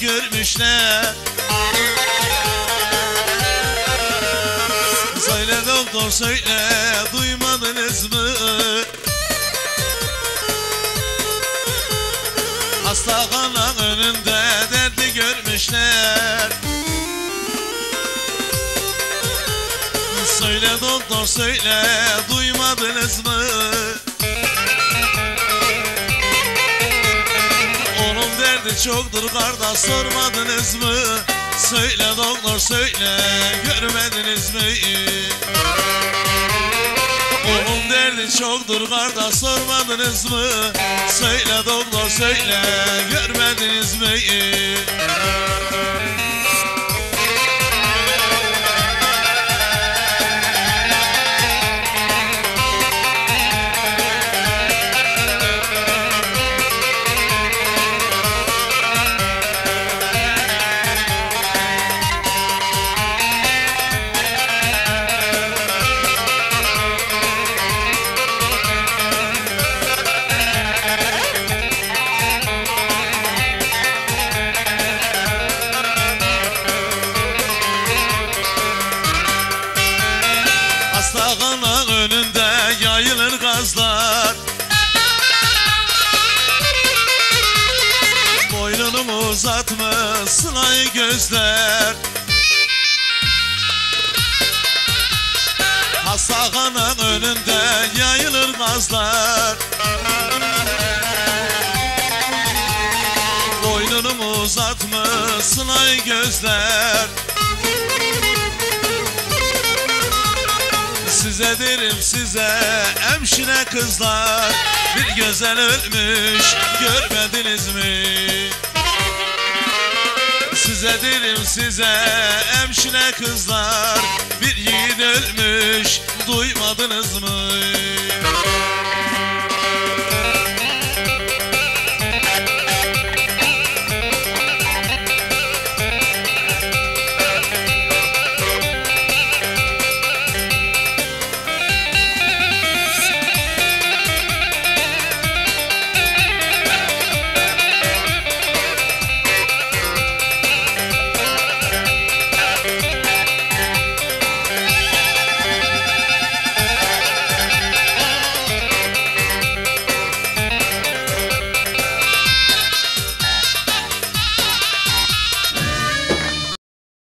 görmüşler Söyle doktor söyle duymadınız mı? Hastahane önünde derdi görmüşler Söyle doktor söyle duymadınız mı? Derdi çoktur kardeş sormadınız mı? Söyle doktor söyle görmediniz mi? Onun derdi çoktur kardeş sormadınız mı? Söyle doktor söyle görmediniz mi? Hastahane önünde yayılır gazlar. Boynunu uzatmış ay gözler. Hastahane önünde yayılır gazlar. Boynunu uzatmış ay gözler derim size emşire kızlar Bir güzel ölmüş görmediniz mi? Size derim size emşire kızlar Bir yiğit ölmüş duymadınız mı?